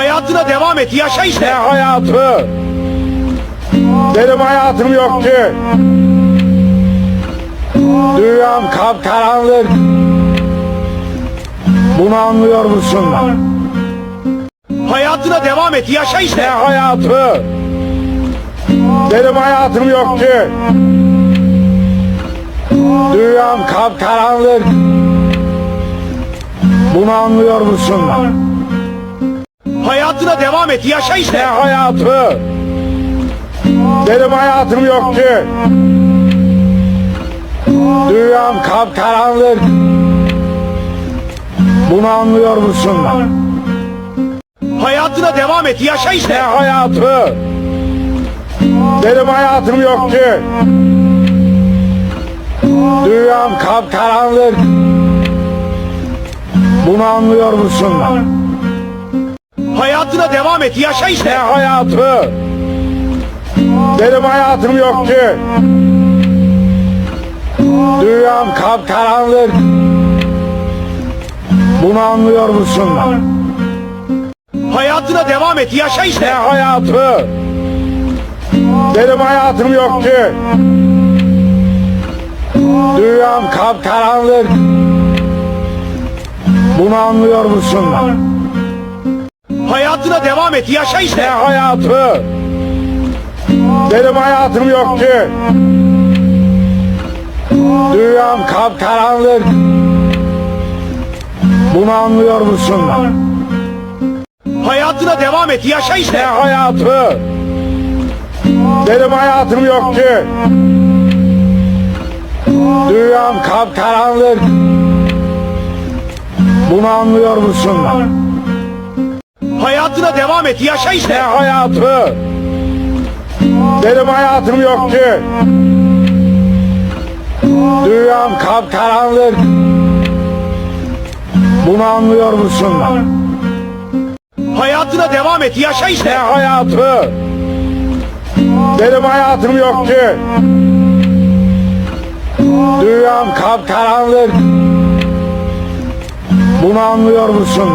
Hayatına devam et. Yaşa Ne işte. hayatı? Benim hayatım yok ki. Dünyam kapkaranlık. Bunu anlıyor musun? Hayatına devam et. Yaşa Ne işte. hayatı? Benim hayatım yok ki. Dünyam kapkaranlık. Bunu anlıyor musun? Hayatına devam et. Yaşa Ne işte. hayatı? Benim hayatım yok ki. Dünyam kapkaranlık. Bunu anlıyor musun? Hayatına devam et. Yaşa Ne işte. hayatı? Benim hayatım yok ki. Dünyam kapkaranlık. Bunu anlıyor musun? Hayatına devam et. Yaşa Ne işte. hayatı? Benim hayatım yok ki. Dünyam kapkaranlık. Bunu anlıyor musun? Hayatına devam et. Yaşa Ne işte. hayatı? Benim hayatım yok ki. Dünyam kapkaranlık. Bunu anlıyor musun? Hayatına devam et. Yaşa Ne işte. hayatı? Benim hayatım yok ki. Dünyam kapkaranlık. Bunu anlıyor musun? Hayatına devam et. Yaşa Ne işte. hayatı? Benim hayatım yok ki. Dünyam kapkaranlık. Bunu anlıyor musun? Hayatına devam et. Yaşa Ne işte. hayatı? Benim hayatım yok ki. Dünyam kapkaranlık. Bunu anlıyor musun? Hayatına devam et. Yaşa Ne işte. hayatı? Benim hayatım yok ki. Dünyam kapkaranlık. Bunu anlıyor musun?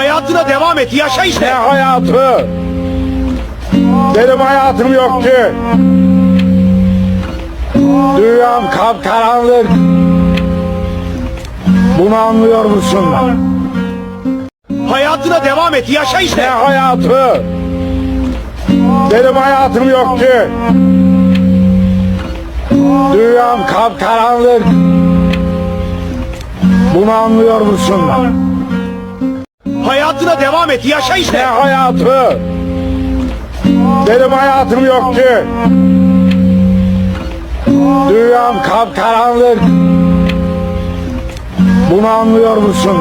Hayatına devam et. Yaşa Ne işte. hayatı? Benim hayatım yok ki. Dünyam kapkaranlık. Bunu anlıyor musun? Hayatına devam et. Yaşa Ne işte. hayatı? Benim hayatım yok ki. Dünyam kapkaranlık. Bunu anlıyor musun? Hayatına devam et. Yaşa Ne işte. hayatı? Benim hayatım yok ki. Dünyam kapkaranlık. Bunu anlıyor musun?